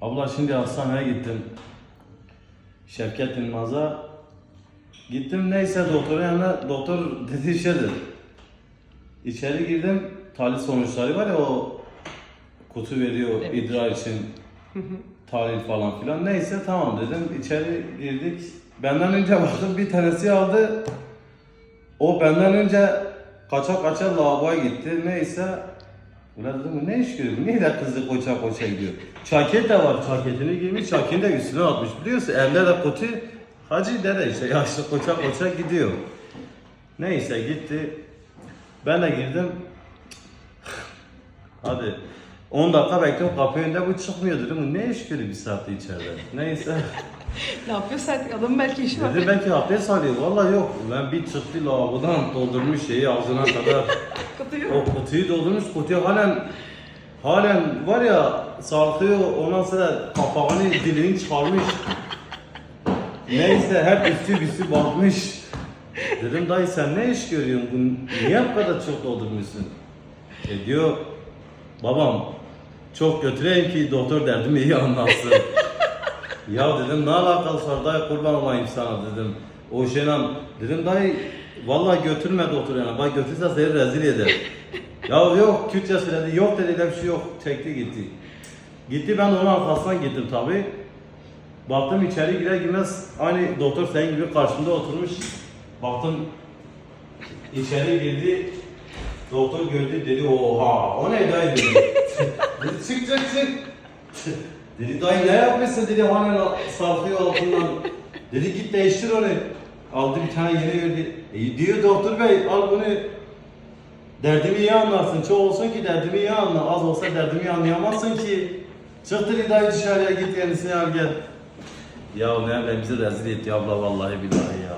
Abla şimdi hastaneye gittim. Şevket Yılmaz'a. Gittim neyse doktorun yanına doktor dedi şeydir. İçeri girdim. Tahlil sonuçları var ya o kutu veriyor Evet. idrar için tahlil falan filan. Neyse tamam dedim. İçeri girdik. Benden önce baktım bir tanesi aldı. O benden önce kaça kaça lavaboya gitti. Neyse Ulan dedim ne iş görüyor? Niye de kızı koça koça gidiyor? Çaket de var. Çaketini giymiş. Çaketini de üstüne atmış biliyorsun. Elde de kutu. Hacı dede işte yaşlı koça koça gidiyor. Neyse gitti. Ben de girdim. Hadi. 10 dakika bekliyorum kapı önünde bu çıkmıyor dedim. Ne iş görüyor bir saatte içeride? Neyse. Ne yapıyorsa artık adam belki işi var. Dedi belki abdest alıyor. Vallahi yok. Ben bir çıktı lavabodan doldurmuş şeyi ağzına kadar. Kapıyor. O kutuyu doldurmuş, kutuyu halen halen var ya sarkıyor ondan sonra kapağını dilini çıkarmış. Neyse hep üstü üstü bakmış. Dedim dayı sen ne iş görüyorsun? Bu niye bu kadar çok doldurmuşsun? E diyor babam çok götüreyim ki doktor derdimi iyi anlatsın. Ya dedim ne alakası var dayı kurban olayım sana dedim. O şeyle dedim dayı vallahi götürme doktor yana. Bak götürse seni rezil eder. ya yok Kürtçe söyledi. Yok dedi bir şey yok. Çekti gitti. Gitti ben onun arkasından gittim tabi. Baktım içeri girer girmez aynı doktor senin gibi karşımda oturmuş. Baktım içeri girdi. Doktor gördü dedi oha o ne dayı dedi çık çık çık. Dedi dayı ne yapmışsın dedi hala sarkıyor altından. Dedi git değiştir onu. Aldı bir tane yeni verdi. E, diyor doktor bey al bunu. Derdimi iyi anlarsın. Çok olsun ki derdimi iyi anla. Az olsa derdimi iyi anlayamazsın ki. Çık dedi dayı dışarıya git yenisini al gel. Ya ne ben bize rezil etti abla vallahi billahi ya.